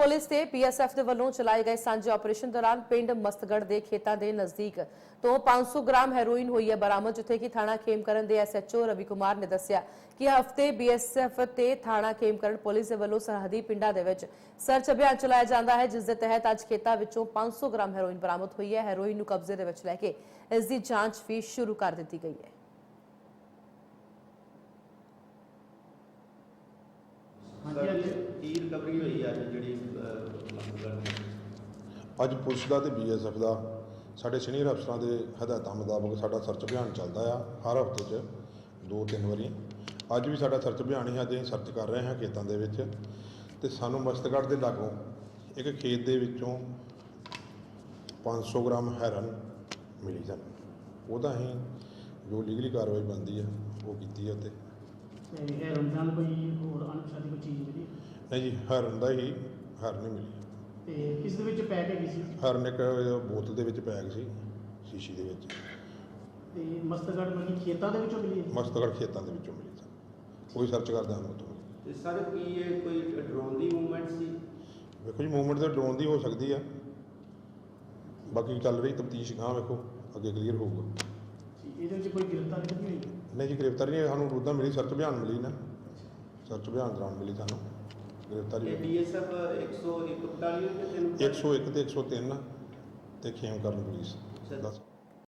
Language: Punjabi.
ਪੁਲਿਸ ਤੇ ਪੀਐਸਐਫ ਦੇ ਵੱਲੋਂ ਚਲਾਏ ਗਏ ਸਾਂਝੇ ਆਪਰੇਸ਼ਨ ਦੌਰਾਨ ਪਿੰਡ ਮਸਤਗੜ ਦੇ ਖੇਤਾਂ ਦੇ ਨਜ਼ਦੀਕ ਤੋਂ 500 ਗ੍ਰਾਮ ਹੈਰੋਇਨ ਹੋਈ ਹੈ ਬਰਾਮਦ ਜਿੱਥੇ ਕਿ ਥਾਣਾ ਖੇਮਕਰਨ ਦੇ ਐਸਐਚਓ ਰਵੀ ਕੁਮਾਰ ਨੇ ਦੱਸਿਆ ਕਿ ਹਫ਼ਤੇ ਬੀਐਸਐਫ ਤੇ ਥਾਣਾ ਖੇਮਕਰਨ ਪੁਲਿਸ ਦੇ ਵੱਲੋਂ ਸਰਹੱਦੀ ਪਿੰਡਾਂ ਦੇ ਵਿੱਚ ਸਰਚ ਅਭਿਆਨ ਚਲਾਇਆ ਜਾਂਦਾ ਹੈ ਜਿਸ ਦੇ ਤਹਿਤ ਅੱਜ ਖੇਤਾਂ ਵਿੱਚੋਂ 500 ਗ੍ਰਾਮ ਹੈਰੋਇਨ ਬਰਾਮਦ ਹੋਈ ਹੈ। ਹੈਰੋਇਨ ਨੂੰ ਕਬਜ਼ੇ ਦੇ ਵਿੱਚ ਲੈ ਕੇ ਇਸ ਦੀ ਜਾਂਚ ਵੀ ਸ਼ੁਰੂ ਕਰ ਦਿੱਤੀ ਗਈ ਹੈ। ਸਰ ਕੀ ਰਿਕਵਰੀ ਹੋਈ ਅੱਜ ਜਿਹੜੀ ਅੱਜ ਪੁਲਿਸ ਦਾ ਤੇ ਬੀਐਸਐਫ ਦਾ ਸਾਡੇ ਸੀਨੀਅਰ ਅਫਸਰਾਂ ਦੇ ਹਦਾਇਤਾਂ ਮੁਤਾਬਕ ਸਾਡਾ ਸਰਚ ਅਭਿਆਨ ਚੱਲਦਾ ਆ ਹਰ ਹਫ਼ਤੇ 'ਚ ਦੋ ਤਿੰਨ ਵਾਰੀ। ਅੱਜ ਵੀ ਸਾਡਾ ਸਰਚ ਅਭਿਆਨ ਹੀ ਅੱਜ ਸਰਚ ਕਰ ਰਹੇ ਹਾਂ ਖੇਤਾਂ ਦੇ ਵਿੱਚ। ਤੇ ਸਾਨੂੰ ਮਸਤਗੜ੍ਹ ਦੇ ਲਾਗੋਂ ਇੱਕ ਖੇਤ ਦੇ ਵਿੱਚੋਂ 500 ਗ੍ਰਾਮ ਹੈਰਨ ਮਿਲੀ ਸਾਨੂੰ। ਉਹਦਾ ਅਸੀਂ ਜੋ ਲੀਗਲੀ ਕਾਰਵਾਈ ਬਣਦੀ ਆ ਉਹ ਕੀਤੀ ਹੈ ਤੇ ਤੇ ਇਹ ਰਮਜ਼ਾਨ ਕੋਈ ਹੋਰ ਅਨੁਸ਼ਾਦੀ ਕੋਈ ਚੀਜ਼ ਮਿਲੀ? ਨਹੀਂ ਜੀ ਹੈਰਨ ਦਾ ਹੀ ਹੈਰਨ ਹੀ ਮਿਲੀ। ਤੇ ਕਿਸ ਦੇ ਵਿੱਚ ਪੈਕ ਹੈਗੀ ਸੀ? ਹੈਰਨ ਇੱਕ ਬੋਤਲ ਦੇ ਵਿੱਚ ਪੈਕ ਸੀ ਸ਼ੀਸ਼ੀ ਦੇ ਵਿੱਚ। ਤੇ ਮਸਤਗੜ ਮਨੀ ਖੇਤਾਂ ਦੇ ਵਿੱਚੋਂ ਮਿਲੀ ਹੈ? ਮਸਤਗੜ ਖੇਤਾਂ ਦੇ ਵਿੱਚੋਂ ਮਿਲੀ ਸਾਨੂੰ ਕੋਈ ਸਰਚ ਕਰਦੇ ਹਨ ਉਤੋਂ ਤੇ ਸਰ ਕੀ ਇਹ ਕੋਈ ਡਰੋਨ ਦੀ ਮੂਵਮੈਂਟ ਸੀ? ਵੇਖੋ ਜੀ ਮੂਵਮੈਂਟ ਤਾਂ ਡਰੋਨ ਦੀ ਹੋ ਸਕਦੀ ਆ। ਬਾਕੀ ਚੱਲ ਰਹੀ ਤਫਤੀਸ਼ ਗਾਂ ਵੇਖੋ ਅੱਗੇ ਕਲੀਅਰ ਹੋਊਗਾ। ਇਹਦੇ ਵਿੱਚ ਕੋਈ ਗ੍ਰਿਫਤਾਰੀ ਤਾਂ ਨਹੀਂ ਹੋਈ? ਨਹੀਂ ਜੀ ਗ੍ਰਿਫਤਾਰੀ ਨਹੀਂ ਸਾਨੂੰ ਉਦਾਂ ਮਿਲੀ ਸਰਚ ਅਭਿਆਨ ਮਿਲੀ ਨਾ। ਸਰਚ ਅਭਿਆਨ ਦੌਰਾਨ ਮਿਲੀ ਸਾਨੂੰ। ਗ੍ਰਿਫਤਾਰੀ ਡੀਐਸਐਫ 101 ਬਟਾਲੀਅਨ ਤੇ ਤਿੰਨ 101 ਤੇ 103 ਤੇ ਖੇਮ ਕਰਨ ਪੁਲਿਸ। ਦੱਸ।